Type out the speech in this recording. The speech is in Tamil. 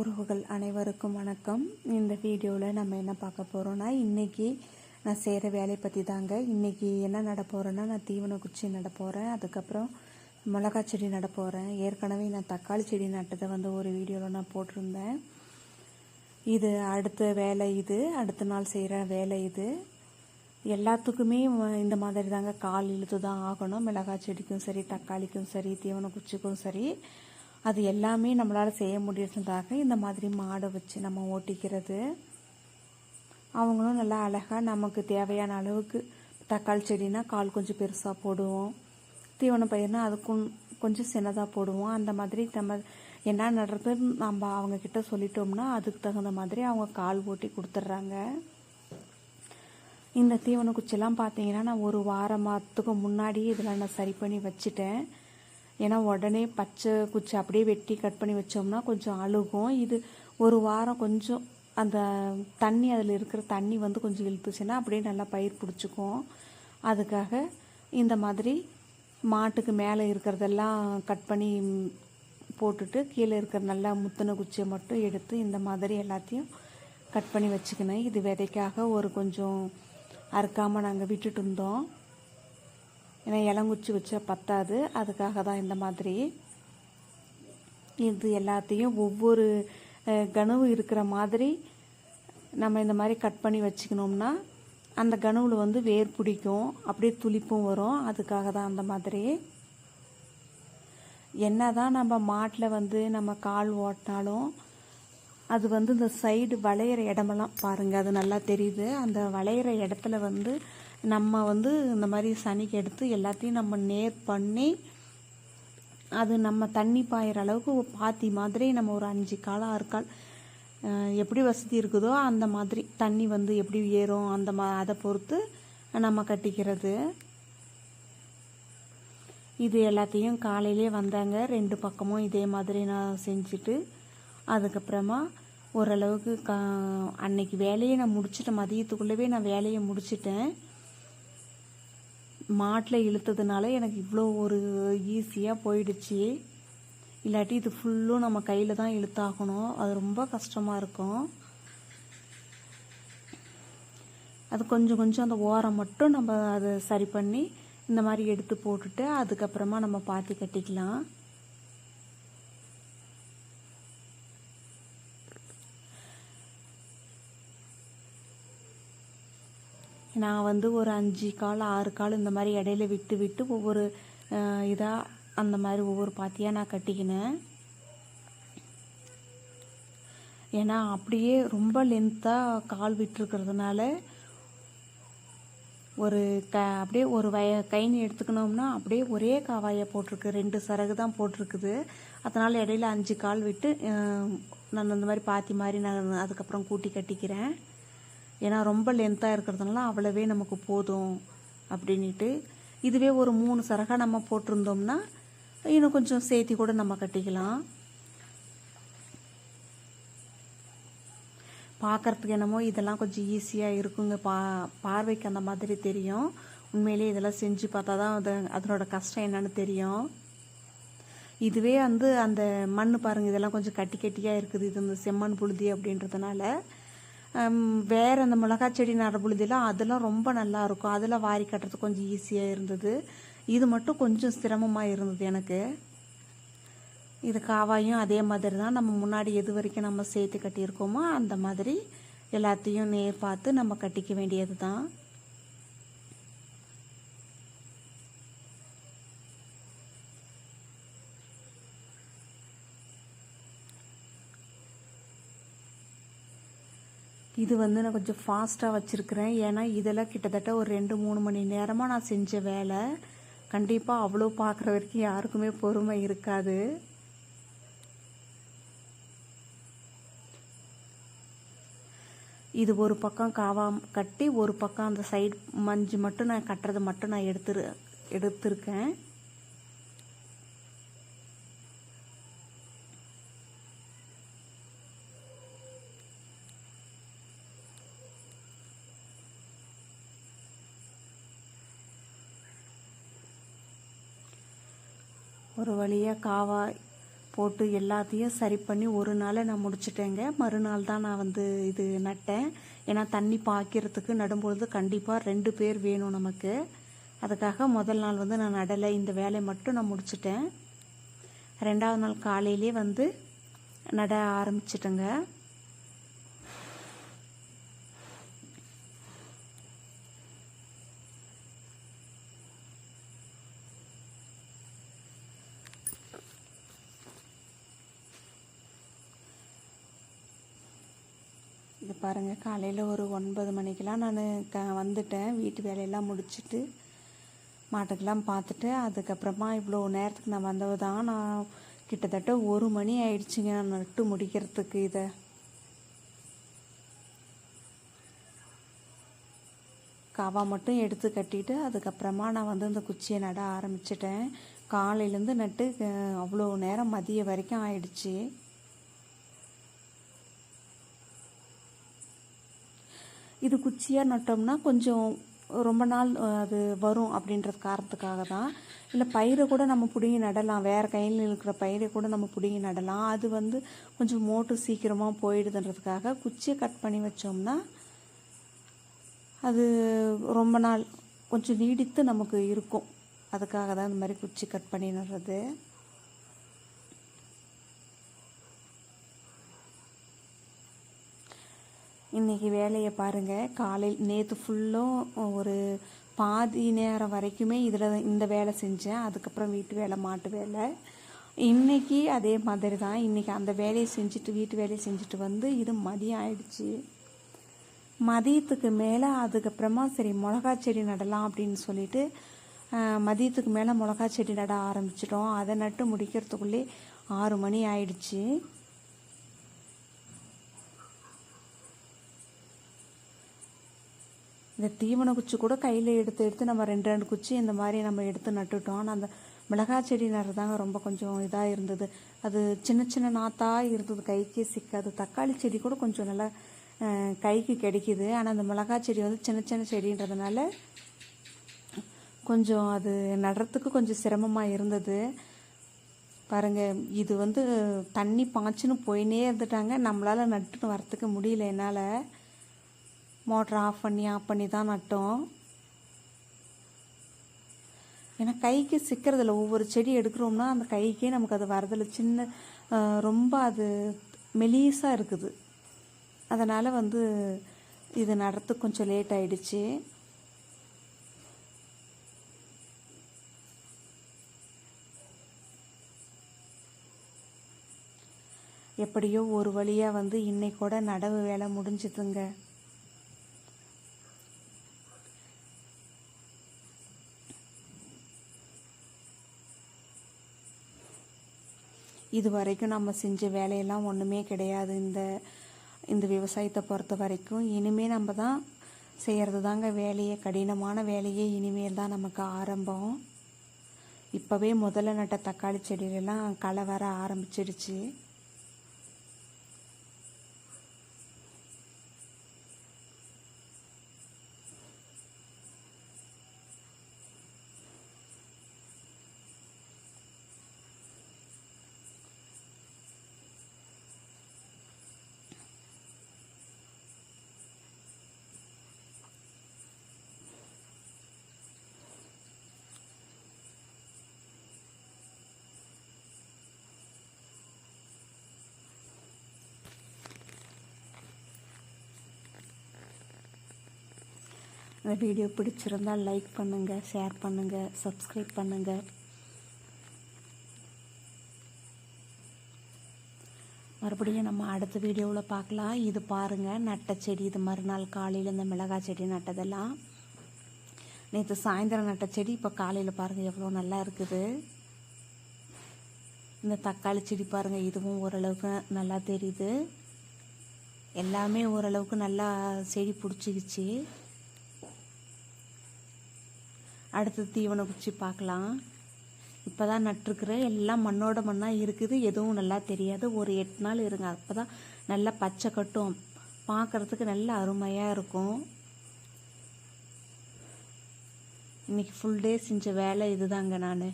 உறவுகள் அனைவருக்கும் வணக்கம். இந்த வீடியோவில் நம்ம என்ன பார்க்க போகிறோன்னா இன்றைக்கி நான் செய்கிற வேலையை பற்றி தாங்க இன்றைக்கி என்ன நட போகிறேன்னா நான் தீவன குச்சி நட போகிறேன் அதுக்கப்புறம் மிளகா செடி நட போகிறேன் ஏற்கனவே நான் தக்காளி செடி நட்டதை வந்து ஒரு வீடியோவில் நான் போட்டிருந்தேன். இது அடுத்த வேலை இது. அடுத்த நாள் செய்கிற வேலை இது. எல்லாத்துக்குமே இந்த மாதிரி தாங்க கால் இழுத்து தான் ஆகணும். மிளகாய் செடிக்கும் சரி தக்காளிக்கும் சரி தீவன குச்சிக்கும் சரி. அது எல்லாமே நம்மளால் செய்ய முடியுறதுக்காக இந்த மாதிரி மாடை வச்சு நம்ம ஓட்டிக்கிறது. அவங்களும் நல்லா அழகாக நமக்கு தேவையான அளவுக்கு தக்காளி செடினா கால் கொஞ்சம் பெருசாக போடுவோம். தீவன பயிர்னா அதுக்கும் கொஞ்சம் சின்னதாக போடுவோம். அந்த மாதிரி நம்ம என்ன நடுறதுன்னு நம்ம அவங்கக்கிட்ட சொல்லிட்டோம்னா அதுக்கு தகுந்த மாதிரி அவங்க கால் ஓட்டி கொடுத்துட்றாங்க இந்த தீவன குச்சிலாம் பார்த்தீங்கன்னா நான் ஒரு வாரமாத்துக்கு முன்னாடி இதெல்லாம் நான் சரி பண்ணி வச்சுட்டேன். ஏன்னா உடனே பச்சை குச்சி அப்படியே வெட்டி கட் பண்ணி வச்சோம்னா கொஞ்சம் அழுகும். இது ஒரு வாரம் கொஞ்சம் அந்த தண்ணி அதில் இருக்கிற தண்ணி வந்து கொஞ்சம் இழுத்துச்சுன்னா அப்படியே நல்லா பயிர் பிடிச்சிக்கும். அதுக்காக இந்த மாதிரி மாட்டுக்கு மேலே இருக்கிறதெல்லாம் கட் பண்ணி போட்டுட்டு கீழே இருக்கிற நல்லா முத்தின குச்சியை மட்டும் எடுத்து இந்த மாதிரி எல்லாத்தையும் கட் பண்ணி வச்சுக்கினேன் இது விதைக்காக ஒரு கொஞ்சம் அறுக்காமல் நாங்கள் விட்டுட்டு இருந்தோம். ஏன்னா இளங்குச்சி வச்சா பத்தாது. அதுக்காக தான் இந்த மாதிரி இது எல்லாத்தையும் ஒவ்வொரு கனவு இருக்கிற மாதிரி நம்ம இந்த மாதிரி கட் பண்ணி வச்சுக்கணும்னா அந்த கனவில் வந்து வேர் பிடிக்கும். அப்படியே துளிப்பும் வரும். அதுக்காக தான் அந்த மாதிரி. என்ன தான் நம்ம மாட்டில் வந்து நம்ம கால் ஓட்டினாலும் அது வந்து இந்த சைடு வளையிற இடமெல்லாம் பாருங்கள் அது நல்லா தெரியுது. அந்த வளையிற இடத்துல வந்து நம்ம வந்து இந்த மாதிரி சனிக்கு எடுத்து எல்லாத்தையும் நம்ம நேர் பண்ணி அது நம்ம தண்ணி பாயிற அளவுக்கு பாத்தி மாதிரி நம்ம ஒரு அஞ்சு கால் ஆறு கால் எப்படி வசதி இருக்குதோ அந்த மாதிரி தண்ணி வந்து எப்படி ஏறும் அந்த மா அதை பொறுத்து நம்ம கட்டிக்கிறது. இது எல்லாத்தையும் காலையிலே வந்தாங்க. ரெண்டு பக்கமும் இதே மாதிரி நான் செஞ்சுட்டு அதுக்கப்புறமா ஓரளவுக்கு கா அன்னைக்கு வேலையை நான் முடிச்சிட்டேன் மதியத்துக்குள்ளவே நான் வேலையை முடிச்சிட்டேன். மாட்டில் இழுத்ததுனால எனக்கு இவ்வளோ ஒரு ஈஸியாக போயிடுச்சு. இல்லாட்டி இது ஃபுல்லும் நம்ம கையில் தான் இழுத்தாகணும். அது ரொம்ப கஷ்டமாக இருக்கும். அது கொஞ்சம் கொஞ்சம் அந்த ஓரம் மட்டும் நம்ம அதை சரி பண்ணி இந்த மாதிரி எடுத்து போட்டுட்டு அதுக்கப்புறமா நம்ம பாத்தி கட்டிக்கலாம். நான் வந்து ஒரு அஞ்சு கால் ஆறு கால் இந்த மாதிரி இடையில விட்டு விட்டு ஒவ்வொரு இதாக அந்த மாதிரி ஒவ்வொரு பாத்தியாக நான் கட்டிக்கினேன். ஏன்னா அப்படியே ரொம்ப லென்த்தாக கால் விட்டுருக்கிறதுனால ஒரு க அப்படியே ஒரு வய கைன்னு எடுத்துக்கணும்னா அப்படியே ஒரே காவாயை போட்டிருக்கு ரெண்டு சரகு தான் போட்டிருக்குது. அதனால் இடையில அஞ்சு கால் விட்டு நான் அந்த மாதிரி பாத்தி மாதிரி நான் அதுக்கப்புறம் கூட்டி கட்டிக்கிறேன். ஏன்னா ரொம்ப லென்த்தாக இருக்கிறதுனால அவ்வளவே நமக்கு போதும் அப்படின்ட்டு இதுவே ஒரு மூணு சரகா நம்ம போட்டிருந்தோம்னா இன்னும் கொஞ்சம் சேர்த்தி கூட நம்ம கட்டிக்கலாம். பார்க்கறதுக்கு என்னமோ இதெல்லாம் கொஞ்சம் ஈஸியாக இருக்குங்க. பா பார்வைக்கு அந்த மாதிரி தெரியும். உண்மையிலேயே இதெல்லாம் செஞ்சு பார்த்தா தான் அது அதனோட கஷ்டம் என்னன்னு தெரியும். இதுவே வந்து அந்த மண் பாருங்க இதெல்லாம் கொஞ்சம் கட்டி கட்டியாக இருக்குது. இது இந்த செம்மண் புழுதி அப்படின்றதுனால வேறு அந்த மிளகாய் செடி நட அதெல்லாம் ரொம்ப நல்லா இருக்கும். அதில் வாரி கட்டுறது கொஞ்சம் ஈஸியாக இருந்தது. இது மட்டும் கொஞ்சம் சிரமமாக இருந்தது எனக்கு. இது காவாயும் அதே மாதிரி தான். நம்ம முன்னாடி எது வரைக்கும் நம்ம சேர்த்து கட்டியிருக்கோமோ அந்த மாதிரி எல்லாத்தையும் நேர் பார்த்து நம்ம கட்டிக்க வேண்டியது தான். இது வந்து நான் கொஞ்சம் ஃபாஸ்ட்டாக வச்சுருக்கிறேன். ஏன்னா இதெல்லாம் கிட்டத்தட்ட ஒரு ரெண்டு மூணு மணி நேரமாக நான் செஞ்ச வேலை. கண்டிப்பாக அவ்வளோ பார்க்குற வரைக்கும் யாருக்குமே பொறுமை இருக்காது. இது ஒரு பக்கம் காவா கட்டி ஒரு பக்கம் அந்த சைடு மஞ்சு மட்டும் நான் கட்டுறது மட்டும் நான் எடுத்துரு எடுத்திருக்கேன். ஒரு வழியாக காவா போட்டு எல்லாத்தையும் சரி பண்ணி ஒரு நாளை நான் முடிச்சிட்டேங்க. மறுநாள் தான் நான் வந்து இது நட்டேன். ஏன்னா தண்ணி பாய்க்கிறதுக்கு நடும்பொழுது கண்டிப்பாக ரெண்டு பேர் வேணும் நமக்கு. அதுக்காக முதல் நாள் வந்து நான் நடலை. இந்த வேலையை மட்டும் நான் முடிச்சிட்டேன். ரெண்டாவது நாள் காலையிலே வந்து நட ஆரம்பிச்சிட்டேங்க. இது பாருங்கள் காலையில் ஒரு ஒன்பது மணிக்கெலாம் நான் க வந்துட்டேன். வீட்டு வேலையெல்லாம் முடிச்சுட்டு மாட்டுக்கெல்லாம் பார்த்துட்டு அதுக்கப்புறமா இவ்வளோ நேரத்துக்கு நான் வந்தது தான் நான் கிட்டத்தட்ட ஒரு மணி ஆயிடுச்சுங்க நான் நட்டு முடிக்கிறதுக்கு இதை. காவா மட்டும் எடுத்து கட்டிட்டு அதுக்கப்புறமா நான் வந்து இந்த குச்சியை நட ஆரம்பிச்சிட்டேன். காலையிலேருந்து நட்டு அவ்வளோ நேரம் மதிய வரைக்கும் ஆயிடுச்சு. இது குச்சியாக நட்டோம்னா கொஞ்சம் ரொம்ப நாள் அது வரும் அப்படின்றது காரணத்துக்காக தான் இல்லை பயிரை கூட நம்ம பிடுங்கி நடலாம். வேறு கையில் இருக்கிற பயிரை கூட நம்ம பிடுங்கி நடலாம். அது வந்து கொஞ்சம் மோட்டு சீக்கிரமாக போயிடுதுன்றதுக்காக குச்சியை கட் பண்ணி வச்சோம்னா அது ரொம்ப நாள் கொஞ்சம் நீடித்து நமக்கு இருக்கும். அதுக்காக தான் இந்த மாதிரி குச்சி கட் பண்ணி நடுறது. இன்றைக்கி வேலையை பாருங்கள் காலையில் நேற்று ஃபுல்லும் ஒரு பாதி நேரம் வரைக்குமே இதில் இந்த வேலை செஞ்சேன். அதுக்கப்புறம் வீட்டு வேலை மாட்டு வேலை. இன்றைக்கி அதே மாதிரி தான். இன்றைக்கி அந்த வேலையை செஞ்சுட்டு வீட்டு வேலையை செஞ்சுட்டு வந்து இது மதியம் ஆயிடுச்சு. மதியத்துக்கு மேலே அதுக்கப்புறமா சரி மிளகா செடி நடலாம் அப்படின்னு சொல்லிட்டு மதியத்துக்கு மேலே மிளகா செடி நட ஆரம்பிச்சிட்டோம். அதை நட்டு முடிக்கிறதுக்குள்ளே ஆறு மணி ஆயிடுச்சு. இந்த தீவன குச்சி கூட கையில் எடுத்து எடுத்து நம்ம ரெண்டு ரெண்டு குச்சி இந்த மாதிரி நம்ம எடுத்து நட்டுட்டோம். ஆனால் அந்த மிளகாய் செடி நடுறதாங்க ரொம்ப கொஞ்சம் இதாக இருந்தது. அது சின்ன சின்ன நாத்தாக இருந்தது. கைக்கு சிக்காது. தக்காளி செடி கூட கொஞ்சம் நல்லா கைக்கு கிடைக்கிது. ஆனால் அந்த மிளகாய் செடி வந்து சின்ன சின்ன செடின்றதுனால கொஞ்சம் அது நடுறதுக்கு கொஞ்சம் சிரமமாக இருந்தது. பாருங்கள் இது வந்து தண்ணி பாய்ச்சின்னு போயினே இருந்துட்டாங்க. நம்மளால் நட்டுன்னு வரத்துக்கு முடியல என்னால். மோட்டர் ஆஃப் பண்ணி ஆஃப் பண்ணி தான் நட்டோம். ஏன்னா கைக்கு சிக்கிறதில்ல. ஒவ்வொரு செடி எடுக்கிறோம்னா அந்த கைக்கே நமக்கு அது வரதில்லை. சின்ன ரொம்ப அது மெலீஸாக இருக்குது. அதனால் வந்து இது நடத்து கொஞ்சம் லேட் ஆயிடுச்சு. எப்படியோ ஒரு வழியாக வந்து இன்னைக்கூட நடவு வேலை முடிஞ்சுதுங்க. இது வரைக்கும் நம்ம செஞ்ச வேலையெல்லாம் ஒன்றுமே கிடையாது இந்த இந்த விவசாயத்தை பொறுத்த வரைக்கும். இனிமேல் நம்ம தான் செய்கிறது தாங்க வேலையே. கடினமான வேலையே இனிமேல் தான் நமக்கு ஆரம்பம். இப்போவே முதல்ல நட்ட தக்காளி செடியிலலாம் களை வர ஆரம்பிச்சிடுச்சு இந்த வீடியோ பிடிச்சிருந்தால் லைக் பண்ணுங்கள் ஷேர் பண்ணுங்கள் சப்ஸ்கிரைப் பண்ணுங்கள் மறுபடியும் நம்ம அடுத்த வீடியோவில் பார்க்கலாம். இது பாருங்கள் நட்ட செடி இது மறுநாள் காலையில் இந்த மிளகாய் செடி நட்டதெல்லாம். நேற்று சாயந்தரம் நட்ட செடி இப்போ காலையில் பாருங்கள் எவ்வளோ நல்லா இருக்குது. இந்த தக்காளி செடி பாருங்கள் இதுவும் ஓரளவுக்கு நல்லா தெரியுது. எல்லாமே ஓரளவுக்கு நல்லா செடி பிடிச்சிக்கிச்சு. அடுத்து தீவனை குச்சி பார்க்கலாம். இப்போ தான் நட்டிருக்கிறேன். எல்லாம் மண்ணோட மண்ணாக இருக்குது. எதுவும் நல்லா தெரியாது. ஒரு எட்டு நாள் இருங்க. அப்போ தான் நல்லா பச்சை கட்டும். பார்க்குறதுக்கு நல்ல அருமையாக இருக்கும். இன்னைக்கு ஃபுல் டே செஞ்ச வேலை இதுதாங்க நான்.